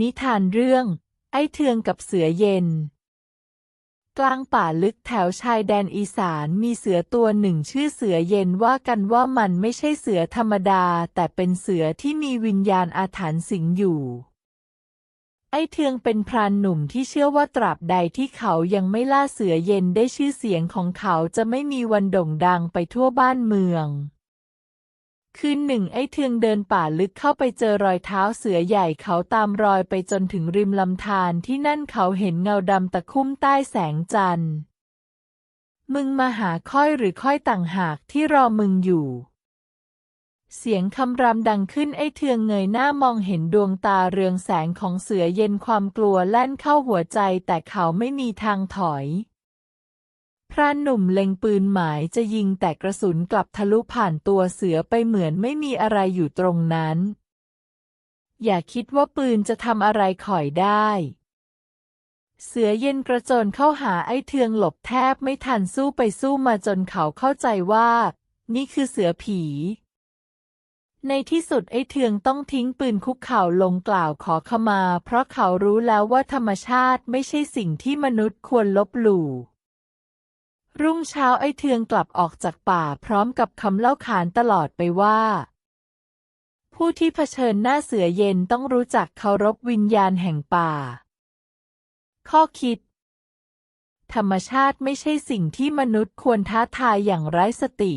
นิทานเรื่อง ไอ้เทืองกับเสือเย็น กลางป่าลึกแถวชายแดนอีสานมีเสือตัวหนึ่งชื่อเสือเย็นว่ากันว่ามันไม่ใช่เสือธรรมดา แต่เป็นเสือที่มีวิญญาณอาถรรพ์สิงอยู่ ไอ้เทืองเป็นพรานหนุ่มที่เชื่อว่าตราบใดที่เขายังไม่ล่าเสือเย็นได้ชื่อเสียงของเขาจะไม่มีวันโด่งดังไปทั่วบ้านเมือง คืนหนึ่งไอ้เทืองเดินป่าลึกเข้าไปเจอรอยเท้าเสือใหญ่เขาตามรอยไปจนถึงริมลำธารที่นั่นเขาเห็นเงาดำตะคุ่มใต้แสงจันทร์ มึงมาหาค่อยหรือค่อยต่างหากที่รอมึงอยู่ เสียงคำรามดังขึ้นไอ้เทืองเงยหน้ามองเห็นดวงตาเรืองแสงของเสือเย็นความกลัวแล่นเข้าหัวใจแต่เขาไม่มีทางถอย พรานหนุ่มเล็งปืนหมายจะยิงแต่กระสุนกลับทะลุผ่านตัวเสือไปเหมือนไม่มีอะไรอยู่ตรงนั้น อย่าคิดว่าปืนจะทำอะไรข่อยได้ เสือเย็นกระโจนเข้าหาไอ้เทืองหลบแทบไม่ทันสู้ไปสู้มาจนเขาเข้าใจว่า นี่คือเสือผี ในที่สุดไอ้เทืองต้องทิ้งปืนคุกเข่าลงกล่าวขอขมา เพราะเขารู้แล้วว่าธรรมชาติไม่ใช่สิ่งที่มนุษย์ควรลบหลู่ รุ่งเช้าไอ้เทืองกลับออกจากป่าพร้อมกับคำเล่าขานตลอดไปว่า ผู้ที่เผชิญหน้าเสือเย็นต้องรู้จักเคารพวิญญาณแห่งป่า ข้อคิด ธรรมชาติไม่ใช่สิ่งที่มนุษย์ควรท้าทายอย่างไร้สติ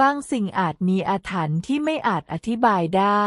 บางสิ่งอาจมีอาถรรพ์ที่ไม่อาจอธิบายได้